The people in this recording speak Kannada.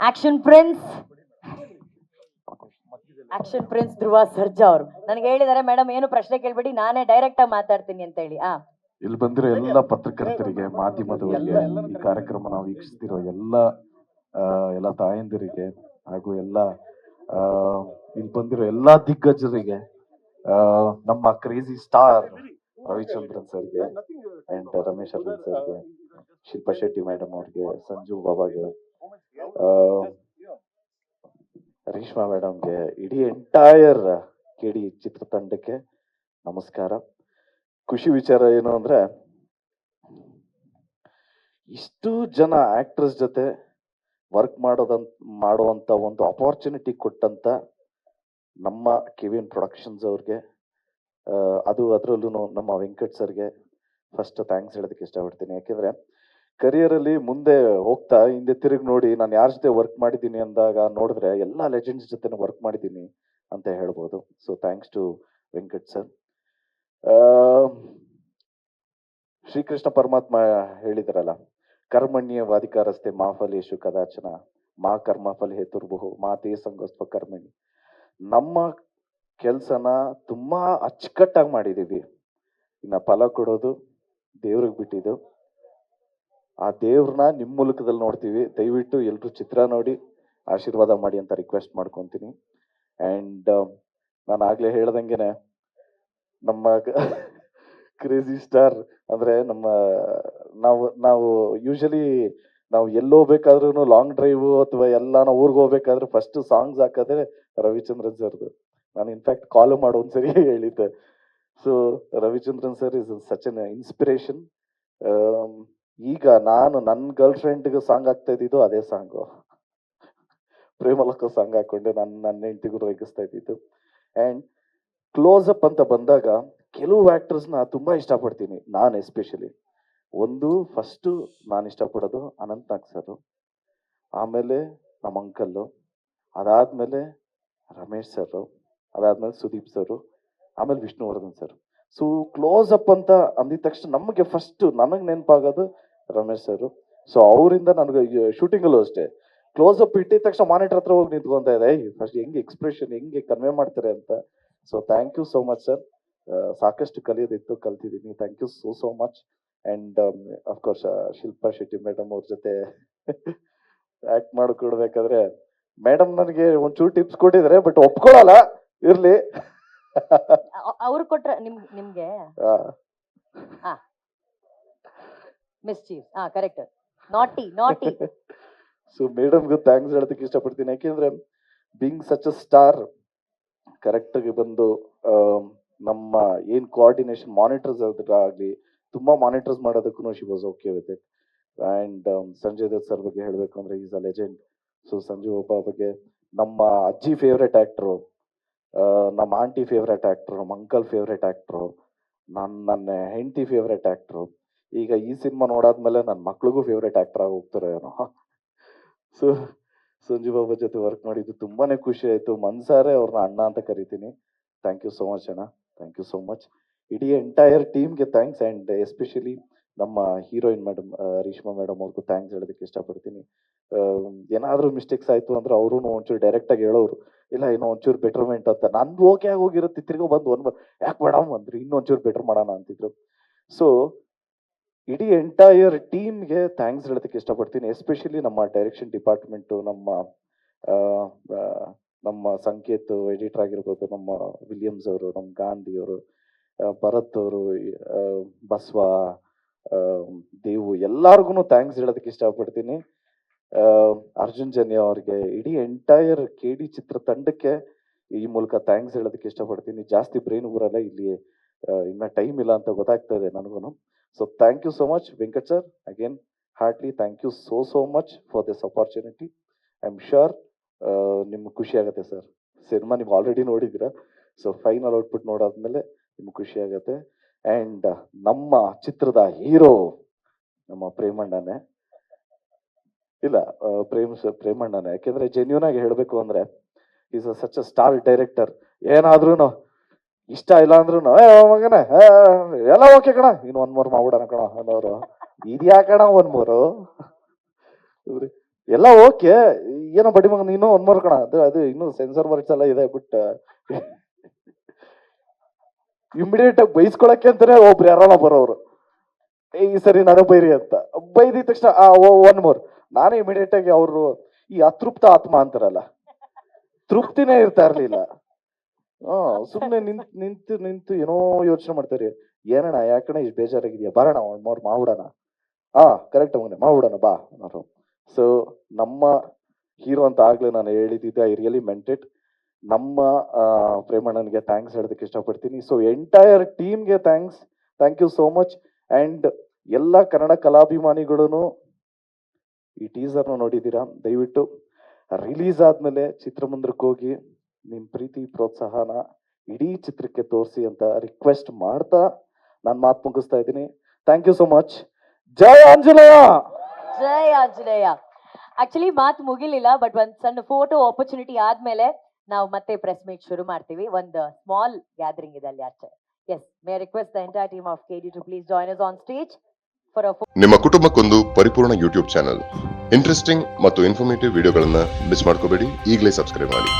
Action prince action prince Dhruva Sarja ಅವರು. ನನಗೆ ಹೇಳಿದ್ದಾರೆ ಮೇಡಮ್ ಏನು ಪ್ರಶ್ನೆ ಕೇಳ್ಬೇಡಿ ನಾನೇ ಡೈರೆಕ್ಟ್ ಆಗಿ ಮಾತಾಡ್ತೀನಿ ಅಂತ ಹೇಳಿ ಆ. ಇಲ್ಲಿ ಬಂದಿರೋ ಎಲ್ಲ ಪತ್ರಕರ್ತರಿಗೆ ಮಾಧ್ಯಮದವರಿಗೆ ಈ ಕಾರ್ಯಕ್ರಮ ನಾವು ವೀಕ್ಷಿಸ್ತಿರೋ ಎಲ್ಲ ಎಲ್ಲ ತಾಯಂದಿರಿಗೆ ಹಾಗೂ ಎಲ್ಲ ಇಲ್ಲಿ ಬಂದಿರೋ ಎಲ್ಲಾ ದಿಗ್ಗಜರಿಗೆ ನಮ್ಮ ಕ್ರೇಜಿ ಸ್ಟಾರ್ ರವಿಚಂದ್ರನ್ ಸರ್ಗೆ ಅಂಡ್ ರಮೇಶ್ ಅರವಿಂದ್ ಸರ್ಗೆ ಶಿಲ್ಪಾ ಶೆಟ್ಟಿ ಮೇಡಮ್ ಅವ್ರಿಗೆ ಸಂಜು ಬಾಬಾಗೆ ರೇಷ್ಮಾ ಮೇಡಮ್ಗೆ ಇಡೀ ಎಂಟೈರ್ ಕೆಡಿ ಚಿತ್ರತಂಡಕ್ಕೆ ನಮಸ್ಕಾರ. ಖುಷಿ ವಿಚಾರ ಏನು ಅಂದ್ರೆ, ಇಷ್ಟು ಜನ ಆಕ್ಟ್ರೆಸ್ ಜೊತೆ ವರ್ಕ್ ಮಾಡೋದಂತ, ಮಾಡುವಂತ ಒಂದು ಅಪಾರ್ಚುನಿಟಿ ಕೊಟ್ಟಂತ ನಮ್ಮ ಕೆವಿನ್ ಪ್ರೊಡಕ್ಷನ್ಸ್ ಅವ್ರಿಗೆ ಅದು ಅದರಲ್ಲೂ ನಮ್ಮ ವೆಂಕಟ್ ಸರ್ಗೆ ಫಸ್ಟ್ ಥ್ಯಾಂಕ್ಸ್ ಹೇಳೋದಕ್ಕೆ ಇಷ್ಟಪಡ್ತೀನಿ. ಯಾಕೆಂದ್ರೆ career ಅಲ್ಲಿ ಮುಂದೆ ಹೋಗ್ತಾ, ಹಿಂದೆ ತಿರುಗಿ ನೋಡಿ ನಾನು ಯಾರ ಜೊತೆ ವರ್ಕ್ ಮಾಡಿದ್ದೀನಿ ಅಂದಾಗ ನೋಡಿದ್ರೆ ಎಲ್ಲ ಲೆಜೆಂಡ್ಸ್ ಜೊತೆ ವರ್ಕ್ ಮಾಡಿದ್ದೀನಿ ಅಂತ ಹೇಳ್ಬೋದು. So thanks to Venkat sir Shrikrishna ಪರಮಾತ್ಮ ಹೇಳಿದ್ರಲ್ಲ, ಕರ್ಮಣ್ಯ ವಾದಿಕಾರಸ್ತೆ ಮಾ ಫಲೇಶು ಕದಾಚನ, ಮಾ ಕರ್ಮ ಫಲ ಹೇತುರ್ಬಹು ಮಾ ತೇ ಕರ್ಮಣಿ. ನಮ್ಮ ಕೆಲಸನ ತುಂಬಾ ಅಚ್ಚುಕಟ್ಟಾಗಿ ಮಾಡಿದೀವಿ. ಇನ್ನ ಫಲ ಕೊಡೋದು, ದೇವ್ರಿಗೆ ಬಿಟ್ಟಿದ್ದು ಆ ದೇವ್ರನ್ನ ನಿಮ್ಮ ಮೂಲಕದಲ್ಲಿ ನೋಡ್ತೀವಿ. ದಯವಿಟ್ಟು ಎಲ್ಲರೂ ಚಿತ್ರ ನೋಡಿ, ಆಶೀರ್ವಾದ ಮಾಡಿ ಅಂತ ರಿಕ್ವೆಸ್ಟ್ ಮಾಡ್ಕೊತೀನಿ. ಅಂಡ್ ನಾನು ಆಗ್ಲೇ ಹೇಳ್ದಂಗೆನೆ, ನಮ್ಮ ಕ್ರೇಜಿ ಸ್ಟಾರ್ ಅಂದ್ರೆ ನಮ್ಮ, ನಾವು ನಾವು ಯೂಶಲಿ ನಾವು ಎಲ್ಲಿ ಹೋಗ್ಬೇಕಾದ್ರೂ ಲಾಂಗ್ ಡ್ರೈವ್ ಅಥವಾ ಎಲ್ಲ ನಾವು ಊರಿಗೆ ಹೋಗ್ಬೇಕಾದ್ರೆ ಫಸ್ಟ್ ಸಾಂಗ್ಸ್ ಹಾಕೋದೇ ರವಿಚಂದ್ರನ್ ಸರ್ದು ನಾನು ಇನ್ಫ್ಯಾಕ್ಟ್ ಕಾಲ್ ಮಾಡೋ ಒಂದ್ಸರಿ ಹೇಳಿದ್ದೆ. So Ravichandran sir is such an inspiration ಈಗ ನಾನು ನನ್ನ ಗರ್ಲ್ ಫ್ರೆಂಡ್ಗೆ ಸಾಂಗ್ ಆಗ್ತಾ ಇದ್ದಿದ್ದು ಅದೇ ಸಾಂಗು. ಪ್ರೇಮಲಕ್ಕ ಸಾಂಗ್ ಹಾಕೊಂಡು ನನ್ನ ನನ್ನ ಹೆಂಡತಿಗೂ ರೇಗಿಸ್ತಾ ಇದ್ದಿದ್ದು. ಅಂಡ್ ಕ್ಲೋಸ್ ಅಪ್ ಅಂತ ಬಂದಾಗ ಕೆಲವು ಆಕ್ಟರ್ಸ್ನ ತುಂಬಾ ಇಷ್ಟಪಡ್ತೀನಿ ನಾನು ಎಸ್ಪೆಷಲಿ. ಒಂದು, ಫಸ್ಟ್ ನಾನು ಇಷ್ಟಪಡೋದು ಅನಂತ್ ನಾಗ್ ಸರ್. ಆಮೇಲೆ ನಮ್ಮ ಅಂಕಲ್ಲು. ಅದಾದ್ಮೇಲೆ ರಮೇಶ್ ಸರ್. ಅದಾದ್ಮೇಲೆ ಸುದೀಪ್ ಸರ್. ಆಮೇಲೆ Vishnuvardhan sir. So close up ಅಂತ ಅಂದಿದ ತಕ್ಷಣ ನಮಗೆ ಫಸ್ಟ್ ನನಗೆ ನೆನಪಾಗೋದು ರಮೇಶ್ ಸರ್. ಸೊ ಅವರಿಂದ ನನಗೆ ಶೂಟಿಂಗಲ್ಲೂ ಅಷ್ಟೇ. ಕ್ಲೋಸ್ ಅಪ್ ಇಟ್ಟಿದ ತಕ್ಷಣ ಮಾನಿಟರ್ ಹತ್ರ ಹೋಗಿ ನಿಂತ್ಕೊಂತ ಇದೆ ಫಸ್ಟ್ ಹೆಂಗೆ ಎಕ್ಸ್ಪ್ರೆಷನ್ ಹೆಂಗೆ ಕನ್ವೆ ಮಾಡ್ತಾರೆ ಅಂತ? So thank you so much sir ಸಾಕಷ್ಟು ಕಲಿಯೋದಿತ್ತು ಕಲ್ತಿದ್ದೀನಿ. Thank you so so much and of course Shilpa Shetty madam ಅವ್ರ ಜೊತೆ ಆಕ್ಟ್ ಮಾಡಿಕೊಡ್ಬೇಕಾದ್ರೆ ಮೇಡಮ್ ನನಗೆ ಒಂಚೂರು ಟಿಪ್ಸ್ ಕೊಟ್ಟಿದ್ದಾರೆ ಬಟ್ ಒಪ್ಕೊಳಲ್ಲ ಇರ್ಲಿ. ಅವ್ರು ಕೊಟ್ರ ನಿಮ್ ನಿಮ್ಗೆ? ಆ, ಹಾ ಕರೆಕ್ಟ್ ನಾಟಿ ನಾಟಿ ಸೊ ಮೇಡಮ್ಗೆ ಥ್ಯಾಂಕ್ಸ್ ಹೇಳೋದಕ್ಕೆ ಇಷ್ಟಪಡ್ತೀನಿ. ಯಾಕೆಂದ್ರೆ being such a star correct ಆಗಿ ಬಂದು ನಮ್ಮ ಏನ್ ಕೋಆರ್ಡಿನೇಷನ್ ಮಾನಿಟರ್ಸ್ ಆಗ್ಲಿ ತುಂಬಾ ಮಾನಿಟರ್ಸ್ ಮಾಡೋದಕ್ಕೂ she was okay with it and Sanjay Dutt sir ಬಗ್ಗೆ ಹೇಳಬೇಕು ಅಂದ್ರೆ is a legend so Sanjeev ಒಬ್ಬ ಬಗ್ಗೆ ನಮ್ಮ ಅಜ್ಜಿ ಫೇವ್ರೆಟ್ ಆಕ್ಟ್ರು ನಮ್ಮ ಆಂಟಿ ಫೇವ್ರೆಟ್ ಆಕ್ಟ್ರು ನಮ್ಮ ಅಂಕಲ್ ಫೇವ್ರೆಟ್ ಆಕ್ಟ್ರು ನನ್ನ ನನ್ನ ಹೆಂಡತಿ ಫೇವ್ರೆಟ್ ಆಕ್ಟ್ರು ಈಗ ಈ ಸಿನಿಮಾ ನೋಡಾದ್ಮೇಲೆ ನನ್ನ ಮಕ್ಳಿಗೂ ಫೇವ್ರೇಟ್ ಆಕ್ಟರ್ ಆಗಿ ಹೋಗ್ತಾರೆ ಏನೋ. ಸೊ ಸಂಜು ಬಾಬು ಜೊತೆ ವರ್ಕ್ ಮಾಡಿದ್ದು ತುಂಬಾನೇ ಖುಷಿ ಆಯ್ತು. ಮನ್ಸಾರೆ ಅವ್ರನ್ನ ಅಣ್ಣ ಅಂತ ಕರಿತೀನಿ. ಥ್ಯಾಂಕ್ ಯು ಸೋ ಮಚ್ ಅಣ್ಣ. ಥ್ಯಾಂಕ್ ಯು ಸೋ ಮಚ್ ಇಡೀ ಎಂಟೈರ್ ಟೀಮ್ಗೆ ಥ್ಯಾಂಕ್ಸ್ ಆ್ಯಂಡ್ ಎಸ್ಪೆಷಲಿ ನಮ್ಮ ಹೀರೋಯಿನ್ ಮೇಡಮ್ ರೇಷ್ಮಾ ಮೇಡಮ್ ಅವ್ರಿಗೂ ಥ್ಯಾಂಕ್ಸ್ ಹೇಳೋದಕ್ಕೆ ಇಷ್ಟಪಡ್ತೀನಿ. ಏನಾದರೂ ಮಿಸ್ಟೇಕ್ಸ್ ಆಯ್ತು ಅಂದ್ರೆ ಅವರು ಒಂಚೂರು ಡೈರೆಕ್ಟ್ ಆಗಿ ಹೇಳೋರು. ಇಲ್ಲ ಇನ್ನೂ ಒಂಚೂರು ಬೆಟರ್ಮೆಂಟ್ ಅಂತ. ನಂದು ಓಕೆ ಆಗಿ ಹೋಗಿರುತ್ತೆ. ತಿರ್ಗೋ ಬಂದು ಒಂದು ಯಾಕೆ ಮೇಡಮ್ ಅಂದ್ರೆ, ಇನ್ನೊಂಚೂರು ಬೆಟರ್ ಮಾಡೋಣ ಅಂತಿದ್ರು. ಸೊ ಇಡೀ ಎಂಟೈರ್ ಟೀಮ್ಗೆ ಥ್ಯಾಂಕ್ಸ್ ಹೇಳೋದಕ್ಕೆ ಇಷ್ಟಪಡ್ತೀನಿ ಎಸ್ಪೆಷಲಿ ನಮ್ಮ ಡೈರೆಕ್ಷನ್ ಡಿಪಾರ್ಟ್ಮೆಂಟು ನಮ್ಮ ನಮ್ಮ ಸಂಕೇತ್ ಎಡಿಟರ್ ಆಗಿರ್ಬೋದು, ನಮ್ಮ ವಿಲಿಯಮ್ಸ್ ಅವರು, ನಮ್ಮ ಗಾಂಧಿ ಅವರು ಭರತ್ ಅವರು ಬಸವ ದೇವು ಎಲ್ಲಾರ್ಗು ಥ್ಯಾಂಕ್ಸ್ ಹೇಳೋದಕ್ಕೆ ಇಷ್ಟಪಡ್ತೀನಿ. ಅರ್ಜುನ್ ಜನ್ಯ ಅವ್ರಿಗೆ ಇಡೀ ಎಂಟೈರ್ ಕೆ ಡಿ ಚಿತ್ರ ತಂಡಕ್ಕೆ ಈ ಮೂಲಕ ಥ್ಯಾಂಕ್ಸ್ ಹೇಳೋದಕ್ಕೆ ಇಷ್ಟಪಡ್ತೀನಿ. ಜಾಸ್ತಿ ಬ್ರೈನ್ ಊರಲ್ಲ ಇಲ್ಲಿ ಇನ್ನ ಟೈಮ್ ಇಲ್ಲ ಅಂತ ಗೊತ್ತಾಗ್ತಾ ಇದೆ ನನಗೂ so thank you so much Venkat sir again heartly thank you so so much for this opportunity I am sure ನಿಮ್ಗೆ ಖುಷಿ ಆಗುತ್ತೆ ಸರ್ ಸಿನಿಮಾ ನೀವು ಆಲ್ರೆಡಿ ನೋಡಿದ್ದೀರಾ? ಸೊ ಫೈನಲ್ ಔಟ್ಪುಟ್ ನೋಡಾದ್ಮೇಲೆ ನಿಮ್ಗೆ ಖುಷಿ ಆಗುತ್ತೆ. ಆ್ಯಂಡ್ ನಮ್ಮ ಚಿತ್ರದ ಹೀರೋ ನಮ್ಮ ಪ್ರೇಮಣ್ಣನೇ ಇಲ್ಲ ಪ್ರೇಮ್ ಪ್ರೇಮಣ್ಣನೇ ಯಾಕೆಂದ್ರೆ ಜೆನ್ಯೂನ್ ಆಗಿ ಹೇಳಬೇಕು ಅಂದ್ರೆ is a such a star director ಏನಾದ್ರೂ ಇಷ್ಟ ಇಲ್ಲ ಅಂದ್ರು ಮಗನೇ ಆ, ಎಲ್ಲ ಓಕೆ ಕಣ ಇನ್ನು ಒಂದ್ ಮೂರು ಮಾಡ್ಬಿಡೋಣ ಕಣ ಅನ್ನೋರು. ಇದ್ಯಾ ಕಣ ಒಂದ್ ಮೂರು? ಎಲ್ಲ ಓಕೆ ಏನೋ ಬಡಿ ಮಗ ಇನ್ನೂ ಒಂದ್ ಮೂರು ಕಣ ಅದು ಅದು ಇನ್ನೂ ಸೆನ್ಸರ್ ವರ್ಕ್ಸ್ ಎಲ್ಲ ಇದೆ ಬಿಟ್ ಇಮಿಡಿಯೇಟ್ ಆಗಿ ಬೈಸ್ಕೊಳಕ್ಕೆ ಅಂತಾನೆ ಒಬ್ರು ಯಾರಲ್ಲ ಬರೋರು ಏ ಈ ಸರಿ ನಾನು ಬೈರಿ ಅಂತ. ಬೈದಿದ ತಕ್ಷಣ ಒನ್ ಮೋರ್. ನಾನೇ ಇಮಿಡಿಯೇಟ್ ಆಗಿ ಅವರು ಈ ಅತೃಪ್ತ ಆತ್ಮ ಅಂತಾರಲ್ಲ ತೃಪ್ತಿನೇ ಇರ್ತಾ ಇರ್ಲಿಲ್ಲ. ಹ್ಮ್ ಸುಮ್ನೆ ನಿಂತ್ ನಿಂತು ನಿಂತು ಏನೋ ಯೋಚನೆ ಮಾಡ್ತಾರೆ. ಏನಣ್ಣ ಯಾಕಣ್ಣ ಇಷ್ಟು ಬೇಜಾರಾಗಿದ್ಯಾ? ಬರೋಣ ಮೂರ್ ಮಾಡ್ಬಿಡೋಣ ಹಾ ಕರೆಕ್ಟ್ ಮಗನೆ ಮಾಡ್ಬಿಡೋಣ ಬಾ ಅನ್ನೋರು. ಸೊ ನಮ್ಮ ಹೀರೋ ಅಂತ ಆಗ್ಲೇ ನಾನು ಹೇಳಿದ್ದೆ ಐ ರಿಯಲಿ ಮೆಂಟೆಡ್ ನಮ್ಮ ಆ, ಪ್ರೇಮಣ್ಣನಿಗೆ ಥ್ಯಾಂಕ್ಸ್ ಹೇಳೋದಕ್ಕೆ ಇಷ್ಟಪಡ್ತೀನಿ. ಸೊ ಎಂಟೈರ್ ಟೀಮ್ಗೆ thanks thank you so much and ಎಲ್ಲ ಕನ್ನಡ ಕಲಾಭಿಮಾನಿಗಳೂ ಈ ಟೀಸರ್ನ ನೋಡಿದ್ದೀರಾ? ದಯವಿಟ್ಟು ರಿಲೀಸ್ ಆದ್ಮೇಲೆ ಚಿತ್ರಮಂದಿರಕ್ಕೆ ಹೋಗಿ. ನಿಮ್ ಪ್ರೀತಿ ಪ್ರೋತ್ಸಾಹನ ಇಡೀ ಚಿತ್ರಕ್ಕೆ ತೋರಿಸಿ ಅಂತ ರಿಕ್ವೆಸ್ಟ್ ಮಾಡ್ತಾ ನಾನು ಮಾತು ಮುಗಿಸ್ತಾ ಇದ್ದೀನಿ. ಥ್ಯಾಂಕ್ ಯು ಸೋ ಮಚ್ ಜಯ ಆಂಜನೇಯ! ಜೈ ಆಂಜನೇಯ. ಆಕ್ಚುಲಿ ಮಾತು ಮುಗಿಲಿಲ್ಲ ಬಟ್ ಒಂದು ಸಣ್ಣ ಫೋಟೋ ಆಪರ್ಚುನಿಟಿ ಆದ್ಮೇಲೆ ನಾವು ಮತ್ತೆ ಪ್ರೆಸ್ ಮೀಟ್ ಶುರು ಮಾಡ್ತೀವಿ. ಒಂದು ಸ್ಮಾಲ್ ಗ್ಯಾದರಿಂಗ್ ಇದೆ ಅಲ್ಲಿ ಅಷ್ಟೇ yes may request the entire team of KD to please join us on stage for a ನಿಮ್ಮ ಕುಟುಂಬಕ್ಕೊಂದು ಪರಿಪೂರ್ಣ ಯೂಟ್ಯೂಬ್ ಚಾನಲ್ ಇಂಟ್ರೆಸ್ಟಿಂಗ್ ಮತ್ತು ಇನ್ಫಾರ್ಮೇಟಿವ್ ವಿಡಿಯೋಗಳನ್ನ ಮಿಸ್ ಮಾಡ್ಕೋಬೇಡಿ. ಈಗಲೇ ಸಬ್ಸ್ಕ್ರೈಬ್ ಮಾಡಿ.